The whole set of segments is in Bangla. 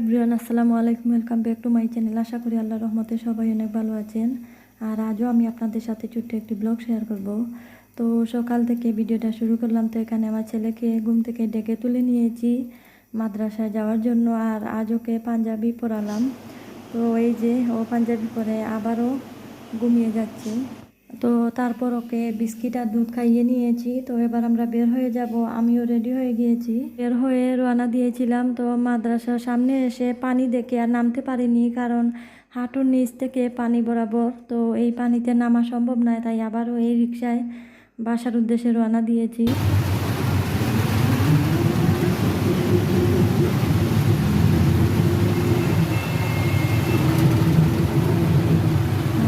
এভরিওয়ান, আসসালামু আলাইকুম। Welcome back to my channel আশা করি আল্লাহ রহমতে সবাই অনেক ভালো আছেন। আর আজও আমি আপনাদের সাথে ছোট্ট একটি ব্লগ শেয়ার করব। তো সকাল থেকে ভিডিওটা শুরু করলাম তো এখানে আমার ছেলেকে ঘুম থেকে ডেকে তুলে নিয়েছি মাদ্রাসায় যাওয়ার জন্য। আর আজ ওকে পাঞ্জাবি পরালাম। তো এই যে ও পাঞ্জাবি পরে আবারও ঘুমিয়ে যাচ্ছে। তো তারপর ওকে বিস্কিট আর দুধ খাইয়ে নিয়েছি। তো এবার আমরা বের হয়ে যাব। আমিও রেডি হয়ে গিয়েছি। বের হয়ে রওনা দিয়েছিলাম। তো মাদ্রাসার সামনে এসে পানি দেখে আর নামতে পারিনি কারণ হাঁটুর নিচ থেকে পানি বরাবর। তো এই পানিতে নামা সম্ভব নয়, তাই আবারও এই রিক্সায় বাসার উদ্দেশ্যে রওনা দিয়েছি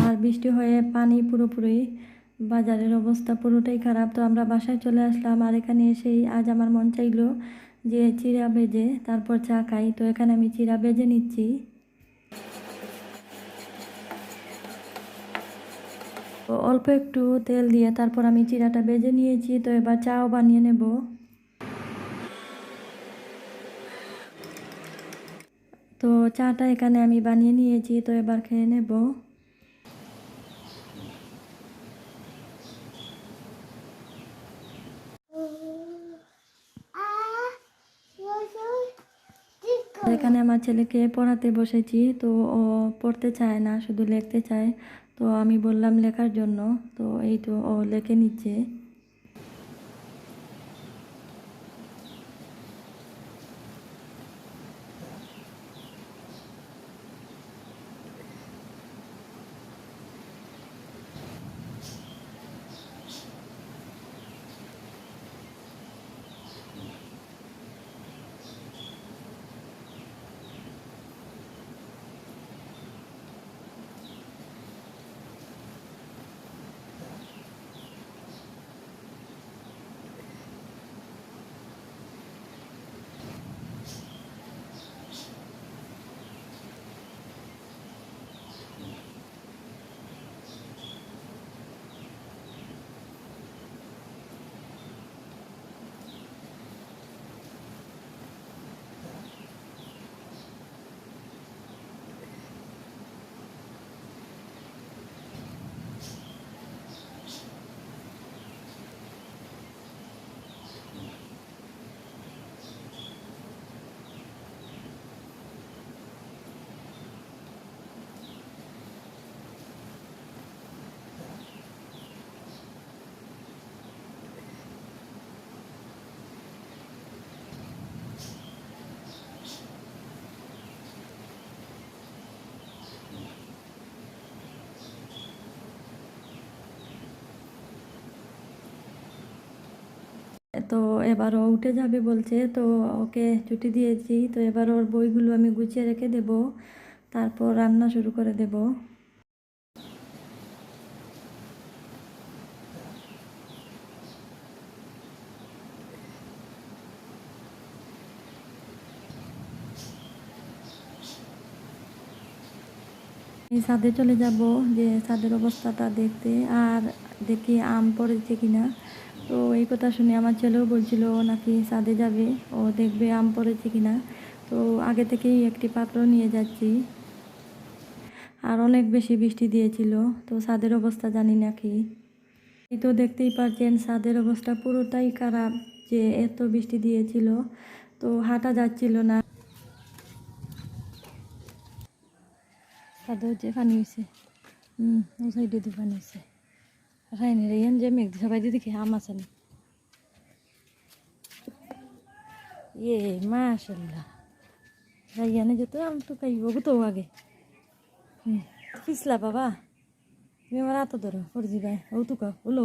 আর বৃষ্টি হয়ে পানি পুরোপুরি বাজারের অবস্থা পুরোটাই খারাপ। তো আমরা বাসায় চলে আসলাম আর এখানে এসেই আজ আমার মন চাইলো যে চিরা বেজে তারপর চা খাই। তো এখানে আমি চিরা বেজে নিচ্ছি। অল্প একটু তেল দিয়ে তারপর আমি চিরাটা বেজে নিয়েছি। তো এবার চাও বানিয়ে নেব। তো চাটা এখানে আমি বানিয়ে নিয়েছি। তো এবার খেয়ে নেব। এখানে আমার ছেলেকে পড়াতে বসেছি, তো ও পড়তে চায় না, শুধু লিখতে চায়। তো আমি বললাম লেখার জন্য, তো এই তো ও লেখে নিচ্ছে। তো এবার ও উঠে যাবে বলছে, তো ওকে ছুটি দিয়েছি, তো এবার ওর বইগুলো আমি গুছিয়ে রেখে দেব, তারপর রান্না শুরু করে দেব। ছাদে চলে যাব, যে ছাদের অবস্থাটা দেখতে, আর দেখি আম পড়েছে কিনা। তো এই কথা শুনে আমার ছেলেও বলছিল, ও নাকি ছাদে যাবে? ও দেখবে আম পড়েছে কিনা? তো আগে থেকেই একটি পাত্র নিয়ে যাচ্ছি। আর অনেক বেশি বৃষ্টি দিয়েছিল, তো ছাদের অবস্থা জানি নাকি এই তো দেখতেই পারছেন, ছাদের অবস্থা পুরোটাই খারাপ যে এত বৃষ্টি দিয়েছিল, তো হাঁটা যাচ্ছিল না। ছাদে যে পানি হয়েছে হুম, ও সাইডে পানি হয়েছে রাইনি রে যে মেঘ সবাই দিদি খেয়ে আম আছে না। ইয়ে মাশাল্লাহ। রাইয়ানে যেত আম তো খাইব তো আগে। পিছলা বাবা। তুমি আমার হাত ধরো পড়ছি ভাই, ও তুকা ওলো।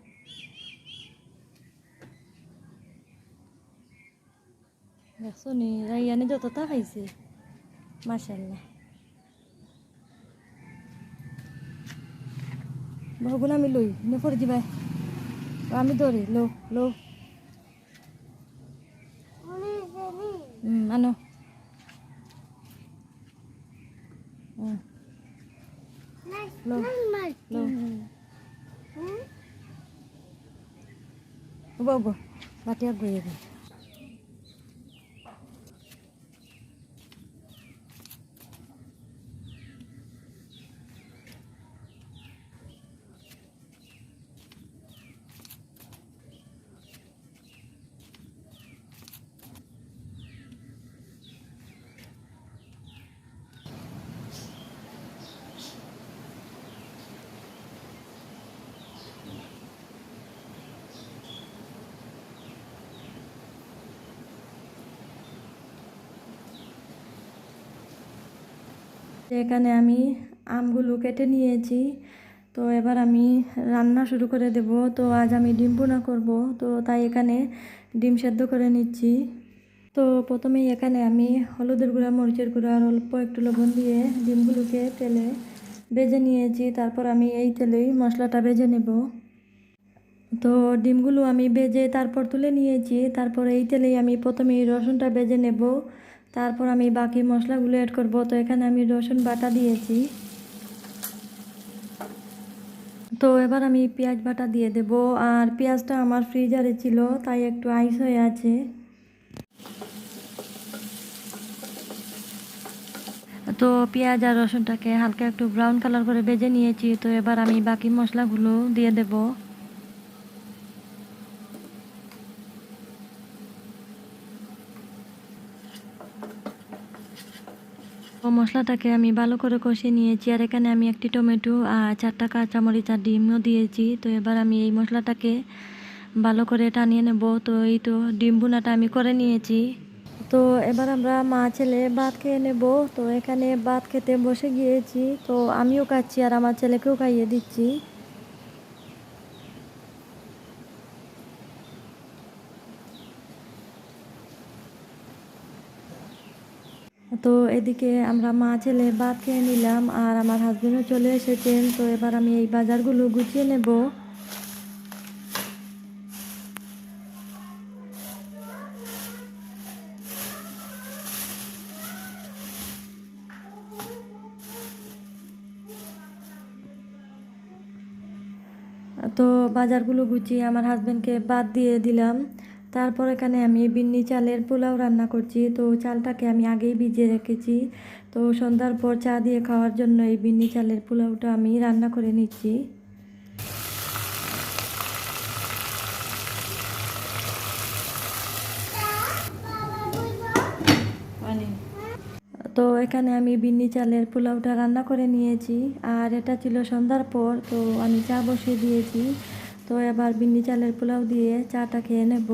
দেখছ নি রাইয়ানি যতটা খাইছে মাশাল্লাহ বহুগুলো আমি লই নে পরে দিবাই আমি ধরি লো লো। আনো। হুম? নাইস লো এখানে আমি আমগুলো কেটে নিয়েছি। তো এবার আমি রান্না শুরু করে দেব। তো আজ আমি ডিম বোনা করব। তো তাই এখানে ডিম সেদ্ধ করে নিচ্ছি। তো প্রথমেই এখানে আমি হলুদের গুঁড়া, মরিচের গুঁড়া আর অল্প একটু লবণ দিয়ে ডিমগুলোকে তেলে ভেজে নিয়েছি। তারপর আমি এই তেলেই মশলাটা ভেজে নেব। তো ডিমগুলো আমি ভেজে তারপর তুলে নিয়েছি। তারপর এই তেলেই আমি প্রথমে এই রসুনটা ভেজে নেব। তারপর আমি বাকি মশলাগুলো অ্যাড করব। তো এখানে আমি রসুন বাটা দিয়েছি। তো এবার আমি পেঁয়াজ বাটা দিয়ে দেব। আর পেঁয়াজটা আমার ফ্রিজারে ছিল, তাই একটু আইস হয়ে আছে। তো পেঁয়াজ আর রসুনটাকে হালকা একটু ব্রাউন কালার করে ভেজে নিয়েছি। তো এবার আমি বাকি মশলাগুলো দিয়ে দেবো। ও মশলাটাকে আমি ভালো করে কষিয়ে নিয়েছি। আর এখানে আমি একটি টমেটো আর চারটা কাঁচামরিচ আর ডিমও দিয়েছি। তো এবার আমি এই মশলাটাকে ভালো করে টানিয়ে নেব। তো এই তো ডিম বুনাটা আমি করে নিয়েছি। তো এবার আমরা মা ছেলে ভাত খেয়ে নেব। তো এখানে ভাত খেতে বসে গিয়েছি। তো আমিও খাচ্ছি আর আমার ছেলেকেও খাইয়ে দিচ্ছি। তো এদিকে আমরা মা ছেলে ভাত খেয়ে নিলাম আর আমার হাজবেন্ডও চলে এসেছেন। তো এবার আমি এই বাজারগুলো গুছিয়ে নেব। তো বাজারগুলো গুছিয়ে আমার হাজবেন্ডকে বাদ দিয়ে দিলাম। তারপর এখানে আমি বিন্নি চালের পোলাও রান্না করছি। তো চালটাকে আমি আগেই ভিজিয়ে রেখেছি। তো সন্ধ্যার পর চা দিয়ে খাওয়ার জন্য এই বিন্নি চালের পোলাওটা আমি রান্না করে নিচ্ছি। তো এখানে আমি বিন্নি চালের পোলাওটা রান্না করে নিয়েছি। আর এটা ছিল সন্ধ্যার পর, তো আমি চা বসিয়ে দিয়েছি। তো এবার বিন্নি চালের পোলাও দিয়ে চাটা খেয়ে নেব।